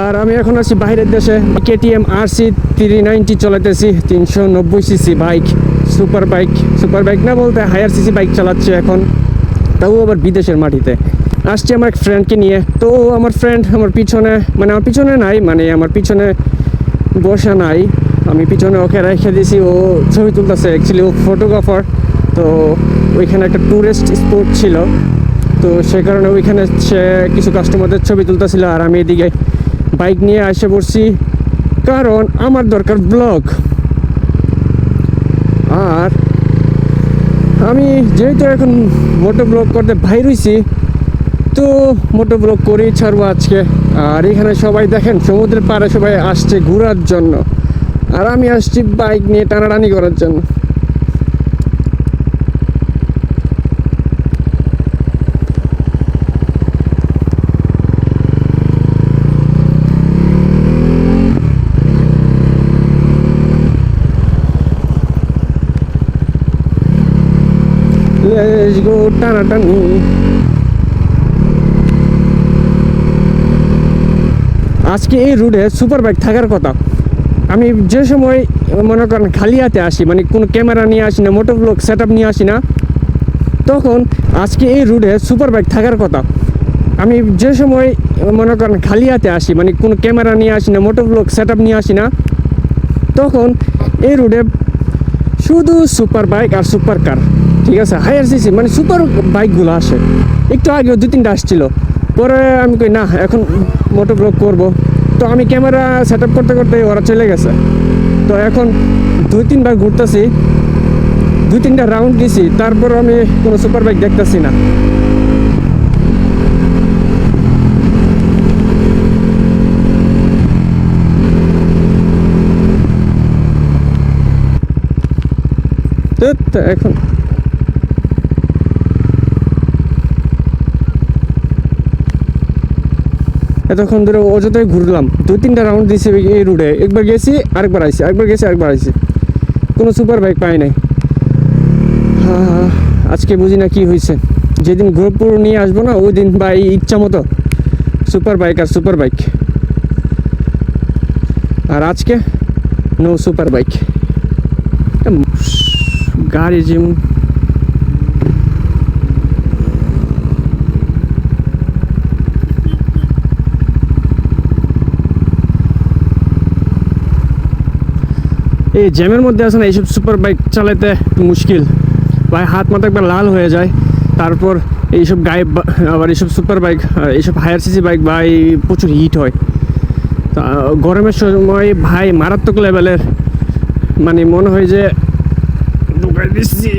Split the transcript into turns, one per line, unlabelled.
আর আমি এখন আছি বাইরের দেশে। KTM R C three ninety চালাতেছি তিনশো নব্বই CC bike super bike super bike না বলতে হায়ার সিসি বাইক চালাচ্ছে এখন। তাও আবার বিদেশের মাটিতে। আসছি আমার এক ফ্রেন্ডকে নিয়ে। তো আমার ফ্রেন্ড আমার পিছনে মানে আমার পিছনে নাই মানে আমার পিছনে বসা নাই। আমি পিছনে ওকে রেখে দিয়েছি ও ছবি তুলতেছে অ্যাকচুয়ালি ও ফটোগ্রাফার তো ওইখানে একটা ট্যুরিস্ট স্পট ছিল। তো সে কারণে ওইখানে সে কিছু কাস্টমারদের ছবি তুলতেছিল, আর আমি এদিকে বাইক নিয়ে এসে পড়ছি, কারণ আমার দরকার ব্লগ। আর আমি যেহেতু এখন মোটো ব্লগ করতে বাইর হইছি, তো মোটো ব্লগ করেই ছাড়বো আজকে। আর এখানে সবাই দেখেন, সমুদ্রের পাড়ে সবাই আসছে ঘোরার জন্য। আর আমি আসছি বাইক নিয়ে টানাটানি করার জন্য। Let's go টানাটানি। আজকে এই রুটে সুপার বাইক থাকার কথা। আমি যে সময়, মনে করেন খালি হাতে আসি মানে কোনো ক্যামেরা নিয়ে আসি না মোটর ব্লগ সেট নিয়ে আসি না, তখন আজকে এই রুটে সুপার বাইক থাকার কথা। আমি যে সময়, মনে করেন খালি হাতে আসি মানে কোনো ক্যামেরা নিয়ে আসি না মোটর ব্লগ সেট নিয়ে আসি না, তখন এই রুটে শুধু সুপার বাইক আর সুপার কার ঠিক আছে হায়ার সিসি মানে সুপার বাইকগুলো আসে। একটু আগেও দু তিনটা আসছিল। পরে আমি কই, না, এখন মোটো ব্লগ করব। তো আমি ক্যামেরা সেট করতে করতে ওরা চলে গেছে। তো এখন দুই তিনবার ঘুরতেছি, দুই তিনটা রাউন্ড দিছি তারপর আমি কোনো সুপার বাইক দেখতেছি না। এখন এতক্ষণ ধরে অযথাই ঘুরলাম। দুই, তিনটা রাউন্ড দিয়েছে এই রুটে একবার গেছি, আরেকবার আইসি আরেকবার গেছি, আরেকবার আইসি কোনো সুপার বাইক পাই নাই। আজকে বুঝি না কী হয়েছে যেদিন গোরখপুর নিয়ে আসব না ওই দিন বা এই ইচ্ছা মতো সুপার বাইক আর সুপার বাইক আর আজকে নো সুপার বাইক গাড়ি যেমন এই জ্যামের মধ্যে আছে না এইসব সুপার বাইক চালাতে মুশকিল। ভাই, হাত মাথা একবার লাল হয়ে যায়। তারপর এইসব গায়ে আবার এইসব সুপার বাইক এইসব হায়ার সিসি বাইক, ভাই, প্রচুর হিট হয়। তা, গরমের সময়, ভাই, মারাত্মক লেভেলের মানে মনে হয় যে ঢুকাই দিচ্ছি।